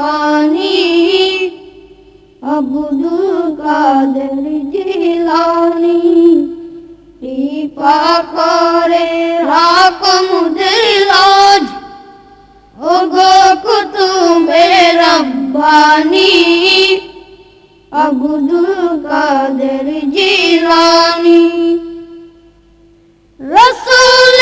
পানি। আব্দুল কাদের জিলানি, কৃপা করে রাখো মুদের লাজ ও গো কুতুবে রব্বানি আব্দুল কাদের জিলানি। রসুল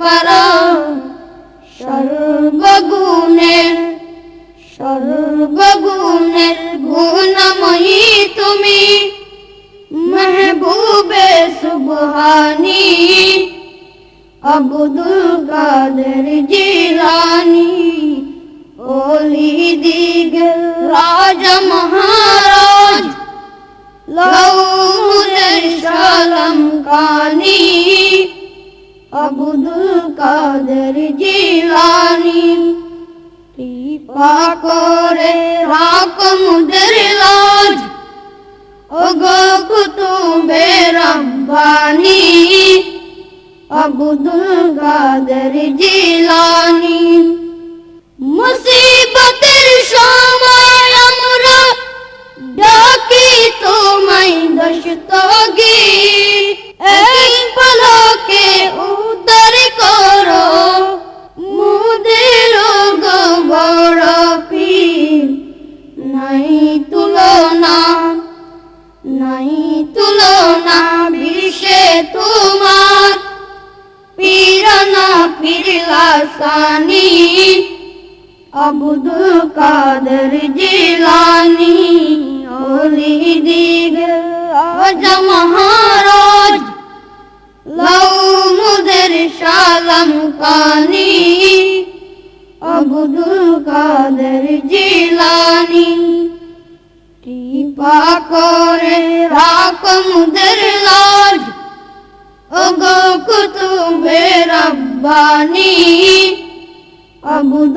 পারা সর্বগুণের সর্বগুণের গুণময়ী তুমি। মেহবুবে সুবহানি, আব্দুল কাদের জিলানি, ওলি দিগর রাজা মহারাজ লৌদের সালাম কানি। আব্দুল কাদের জিলানি। কৃপা করে রাকমুদের লাজ। ওগো কুতুবে রব্বানি। আব্দুল কাদের জিলানি। মুসিবতের পীরলাসানি আব্দুল কাদের জিলানি ওলি দিগ রাজা মহারাজ লৌমুদের সালাম কানি, আব্দুল কাদের জিলানি। কৃপা করে রাকমুদের লাজ, ওগো কুতুবে রব্বানি আব্দুল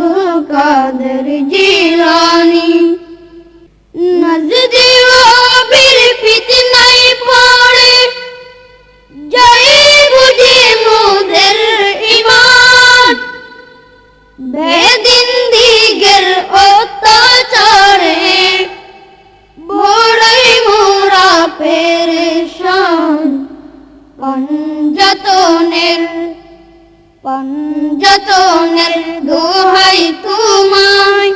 কাদের জিলানি। নজদি বীর ফিতনাই পড়ে। জয় বুঝে মোদের ইমান বেদিন দিগের অত্যাচারে বড়ই মোরা পেরেশান। পঞ্জতনের পঞ্জতনের দোহাই তোমায়,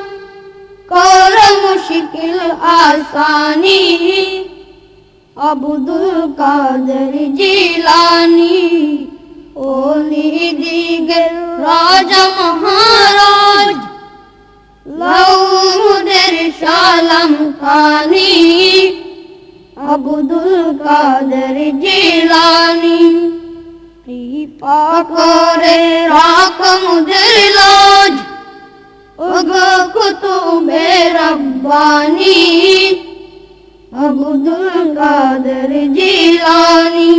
কর মুশকিল আসানি, আব্দুল কাদের জিলানি, ওলি দিগের রাজা মহারাজ লৌদের সালাম কানি, আব্দুল কাদের জিলানি। কৃপা করে রাকমুদের লাজ ওগো কুতুবে রব্বানি। কাদের জিলানি।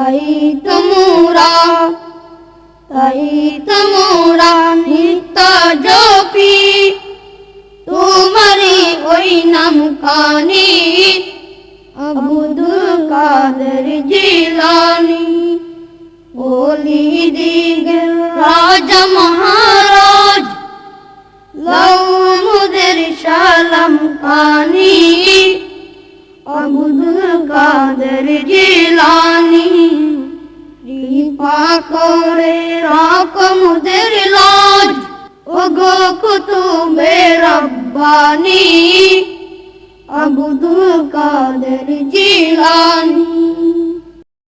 তাই তোমরা তাই তোমরা নিত্য জপি। তোমারি ওই নাম কানি আব্দুল কাদের জিলানি। ওলি দিগের রাজা মহারাজ লৌমুদের সালাম কানি। আব্দুল কাদের জিলানি। করে রকমুদের লাজ। ওগো কুতুবে রব্বানি আবুদুল কাদের জিলানি।